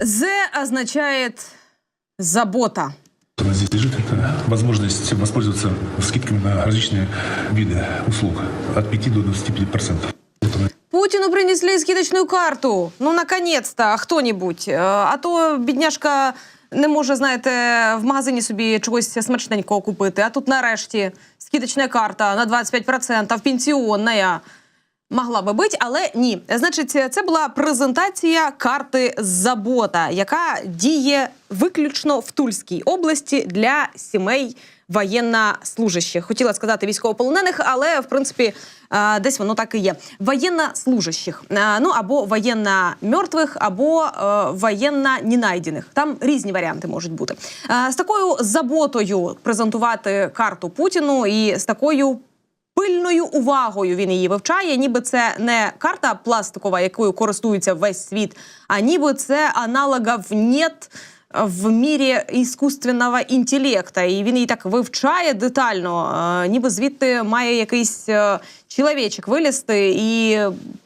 З означает забота. У нас здесь лежит это возможность воспользоваться скидками на различные виды услуг от 5 до 25%. Вот она Путину принесли скидочную карту. Ну, наконец-то, хто-нибудь. Е, А то бідняжка не може, знаєте, в магазині собі чогось смачненького купити. А тут нарешті скидочна карта на 25%, пенсіонна. Могла би бути, але ні. Значить, це була презентація карти Забота, яка діє виключно в Тульській області для сімей воєннослужащих. Хотіла сказати військовополонених, але в принципі десь воно так і є. Воєннослужащих. Ну або воєнно мертвих, або е, воєнно ненайдених. Там різні варіанти можуть бути. З такою заботою презентувати карту Путіну і з такою пильною увагою він її вивчає, ніби це не карта пластикова, якою користується весь світ, а ніби це аналогов нет в мірі іскусственного інтелекта. І він її так вивчає детально, е, ніби звідти має якийсь е, чоловічок вилізти і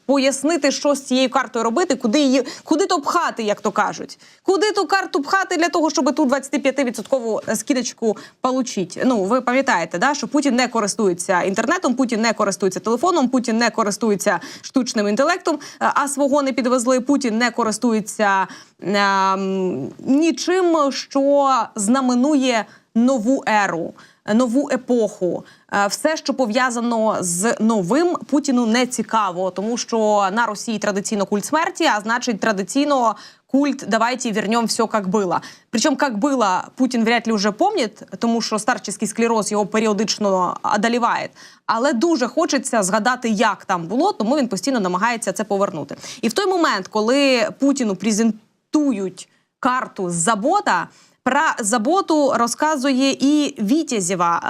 пояснити, що з цією картою робити, куди її куди то пхати, як то кажуть. Куди ту карту пхати для того, щоб ту 25% скидочку получити. Ну, ви пам'ятаєте, да, що Путін не користується інтернетом, Путін не користується телефоном, Путін не користується штучним інтелектом, е, а свого не підвезли. Путін не користується ем, нічим, що знаменує нову еру. Нову епоху, Е, все, що пов'язано з новим, Путіну не цікаво, тому що на Росії традиційно культ смерті, а значить, традиційно культ давайте вернем все як було. Причому як було, Путін вряд ли вже помнить, тому що старческий склероз його періодично одоліває. Але дуже хочеться згадати, як там було, тому він постійно намагається це повернути. І в той момент, коли Путіну презентують карту з забота. Про заботу розказує і Вітязєва.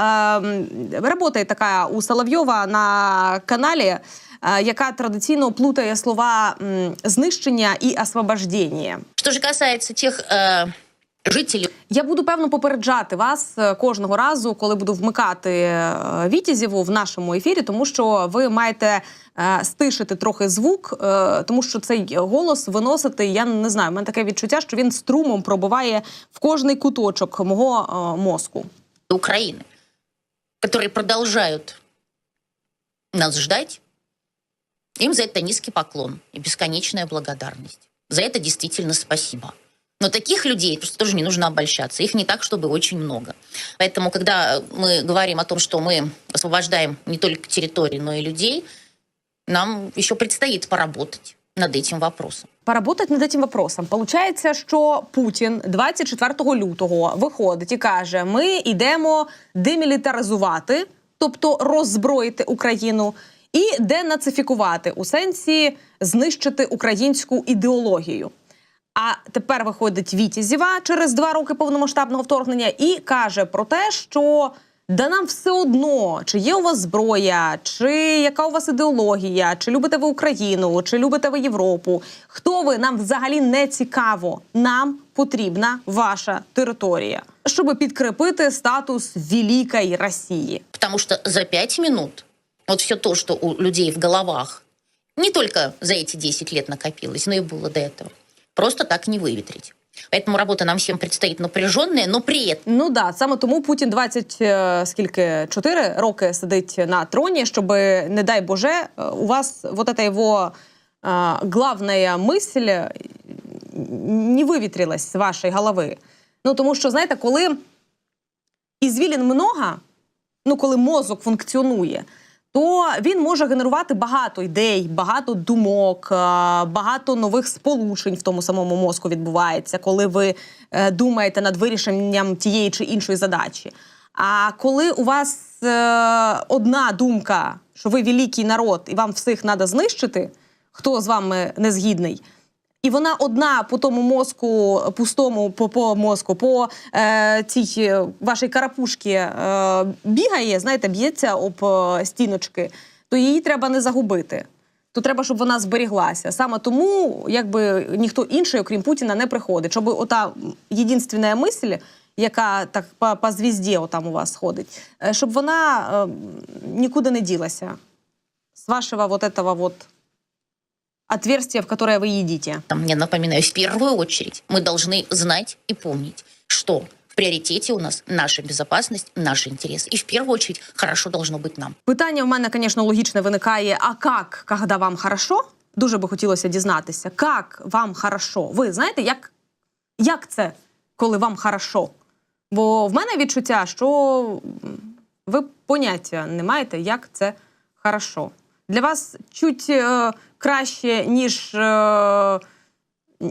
Ем, Работає така у Соловйова на каналі, е, яка традиційно плутає слова знищення і освобождення. Что же касается тех э, жителей Я буду певно попереджати вас е, кожного разу, коли буду вмикати е, Вітязєву в нашому ефірі, тому що ви маєте е, стишити трохи звук, е, тому що цей голос виносити. Я не знаю. У мене таке відчуття, що він струмом пробиває в кожний куточок мого е, мозку. Украины, которые продолжают нас ждать, им за это низкий поклон и бесконечная благодарность. За это действительно спасибо. Но таких людей просто тоже не нужно обольщаться. Их не так, чтобы очень много. Поэтому, когда мы говорим о том, что мы освобождаем не только территории, но и людей, нам еще предстоит поработать над этим вопросом. Поработать над цим вопросом. Получається, що Путін 24 лютого виходить і каже: ми йдемо демілітаризувати, тобто роззброїти Україну, і денацифікувати у сенсі знищити українську ідеологію. А тепер виходить Вітязєва через два роки повномасштабного вторгнення і каже про те, що да нам все одно, чи є у вас зброя, чи яка у вас ідеологія, чи любите ви Україну, чи любите ви Європу. Хто ви нам взагалі не цікаво. Нам потрібна ваша територія, щоб підкріпити статус Великої Росії. Потому что за пять минут вот все то, что у людей в головах не только за эти 10 лет накопилось, но и было до этого, просто так не выветрить. Поэтому работа нам всем предстоит напряженная, но при этом Ну да, саме тому Путін 20, е, скільки 4 роки сидить на троні, щоб, не дай Боже, е, у вас вот эта его е, главная мысль е, не вивітрилась з вашої голови. Ну тому що, знаєте, коли ізвілін много, ну коли мозок функціонує, то він може генерувати багато ідей, багато думок, е, багато нових сполучень в тому самому мозку відбувається, коли ви е, думаєте над вирішенням тієї чи іншої задачі. А коли у вас е, одна думка, що ви великий народ і вам всіх треба знищити, хто з вами не згідний, і вона одна по тому мозку, пустому по, по мозку, по е, цій е, вашій карапушці е, бігає, знаєте, б'ється об е, стіночки, то її треба не загубити. То треба, щоб вона зберіглася. Саме тому, якби ніхто інший, окрім Путіна, не приходить. Щоб ота єдинственна мисль, яка так по, по звізді отам у вас ходить, е, щоб вона е, нікуди не ділася. З вашого вот этого вот отверстие, в которое вы едите. Там, я напоминаю, в первую очередь мы должны знать и помнить, что в приоритете у нас наша безопасность, наши интересы. И в первую очередь хорошо должно быть нам. Питання в мене, звісно, логічне виникає: а як, коли вам хорошо? Дуже би хотілося дізнатися, як вам хорошо? Ви знаєте, як, як це, коли вам хорошо? Бо в мене відчуття, що м, ви поняття не маєте, як це хорошо. Для вас чуть е, краще, ніж е,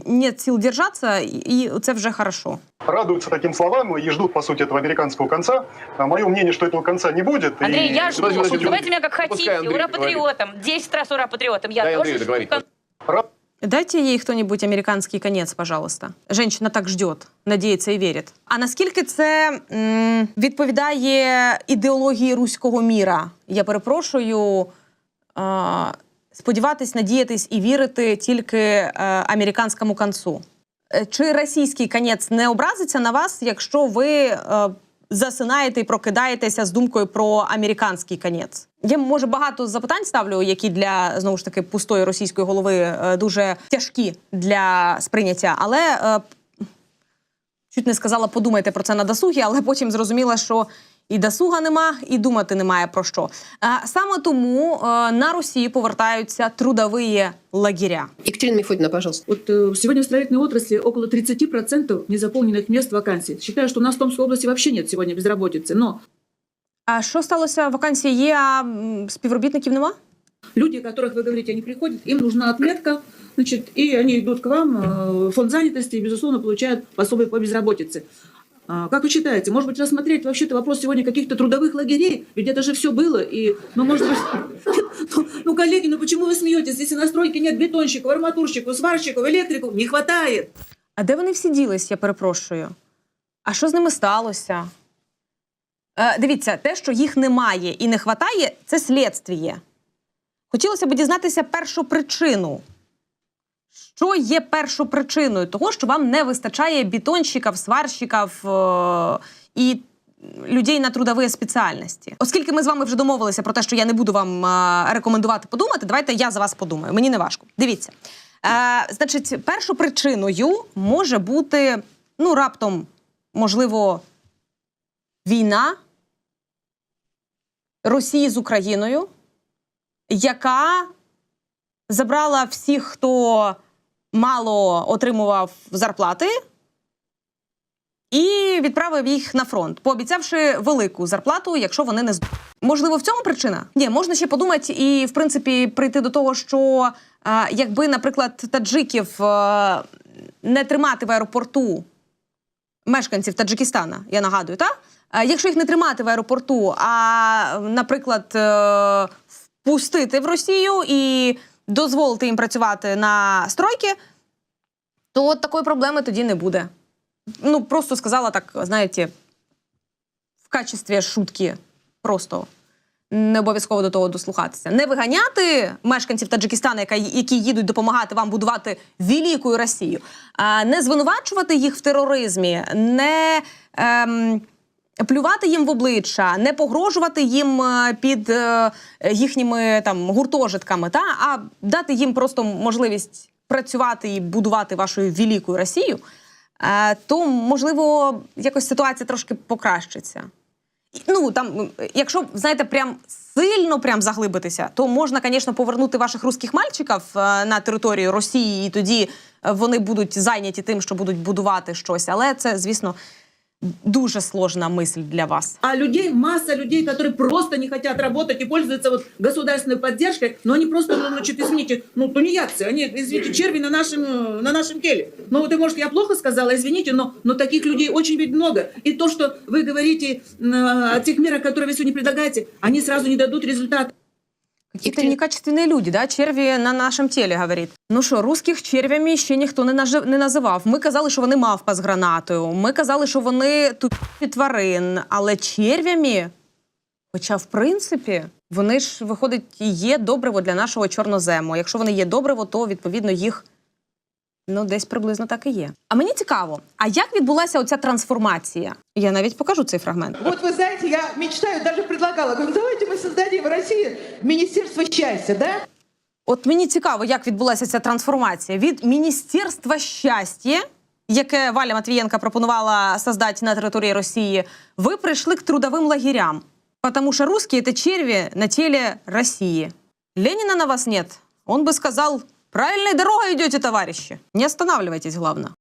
нет сил держатися, і і це вже хорошо. радуются таким словам и ждут, по сути, этого американского конца. А мое мнение, что этого конца не будет. Андрей, и... я жду. Подожди, подожди, Называйте меня как Пускай хотите. Андрей Ура договорит. патриотом. Десять раз ура патриотом. Я Дай тоже Андрею жду договорить. кон- Ра- Дайте ей кто-нибудь американский конец, пожалуйста. Женщина так ждет, надіється і вірить. А наскільки це м, відповідає ідеології руського міра? Я перепрошую. Е, сподіватись, надіятись і вірити тільки е, американському концу. Е, Чи російський конець не образиться на вас, якщо ви е, засинаєте і прокидаєтеся з думкою про американський конець? Я може багато запитань ставлю, які для знову ж таки пустої російської голови е, дуже тяжкі для сприйняття, але е, чуть не сказала, подумайте про це на досугі, але потім зрозуміла, що і досуга нема, і думати немає про що. Е, Саме тому е, на Росію повертаються трудові лагеря. Екатерина Мефодина, пожалуйста. Вот э, сегодня в строительной отрасли около 30% незаполненных мест вакансий. Считаю, что у нас в Томской области вообще нет сегодня безработицы. Но А що сталося? Вакансії є, а м, співробітників нема? люди, о которых вы говорите, они приходят, им нужна отметка, значит, и они идут к вам э, в фонд занятости и, безусловно, получают пособие по безработице. А, Как вы считаете, может быть, рассмотреть вообще-то вопрос сегодня каких-то трудовых лагерей? Ведь это же все было, и, ну, может быть, ну, ну, коллеги, ну почему вы смеетесь, если на стройке нет бетонщиков, арматурщиков, сварщиков, электриков? Не хватает. А де вони всі ділись, я перепрошую? А що з ними сталося? Е, дивіться, те, що їх немає і не хватає, це слідствіє. Хотілося б дізнатися першу причину. Що є першопричиною того, що вам не вистачає бетонщиків, сварщиків е, і людей на трудові спеціальності? Оскільки ми з вами вже домовилися про те, що я не буду вам е, рекомендувати подумати, давайте я за вас подумаю. Мені не важко. Дивіться. Е, значить, першопричиною може бути ну, раптом, можливо, війна Росії з Україною, яка забрала всіх, хто мало отримував зарплати, і відправив їх на фронт, пообіцявши велику зарплату, якщо вони не з можливо в цьому причина? Ні, можна ще подумати і в принципі прийти до того, що е, якби, наприклад, таджиків е, не тримати в аеропорту мешканців Таджикистана, я нагадую, так? Е, Якщо їх не тримати в аеропорту, а, наприклад, е, впустити в Росію і дозволити їм працювати на стройки, то от такої проблеми тоді не буде. Ну, просто сказала так, знаєте, в качестві шутки. Просто не обов'язково до того дослухатися. Не виганяти мешканців Таджикистана, яка- які їдуть допомагати вам будувати велику Росію, не звинувачувати їх в тероризмі, не ем, плювати їм в обличчя, не погрожувати їм е, під е, їхніми там гуртожитками, та а дати їм просто можливість працювати і будувати вашу велику Росію, е, то можливо якось ситуація трошки покращиться. Ну там, якщо знаєте, прям сильно прям заглибитися, то можна, звісно, повернути ваших русських мальчиків на територію Росії, і тоді вони будуть зайняті тим, що будуть будувати щось. Але це, звісно, дуже сложна мисль для вас. А людей, масса людей, которые просто не хотят работать и пользуются вот государственной поддержкой, но они просто, ну, значит, извините, ну, тунеядцы, они, извините, черви на нашем, на нашем теле. Ну, вот, может, я плохо сказала, извините, но, но таких людей очень ведь много. И то, что вы говорите э, о тех мерах, которые вы сегодня предлагаете, они сразу не дадут результата. Какие-то некачественные люди, да? Черві на нашому тілі, говорить. Ну що, русських червями ще ніхто не, нажив, не називав. Ми казали, що вони мавпа з гранатою. Ми казали, що вони тупі тварин. Але червями, хоча, в принципі, вони ж, виходить, є добриво для нашого чорнозему. Якщо вони є добриво, то, відповідно, їх ну, десь приблизно так і є. А мені цікаво, а як відбулася оця трансформація? Я навіть покажу цей фрагмент. Вот вы знаете, я мечтаю, даже предлагала, говорю, давайте мы создадим в России Министерство счастья, да? От мені цікаво, як відбулася ця трансформація від Міністерства щастя, яке Валя Матвієнка пропонувала создати на території Росії. Ви прийшли к трудовим лагерям, тому що русські – це черві на тілі Росії. Ленина на вас нет. Он бы сказал, правильной дорогой идете, товарищи. Не останавливайтесь, главное.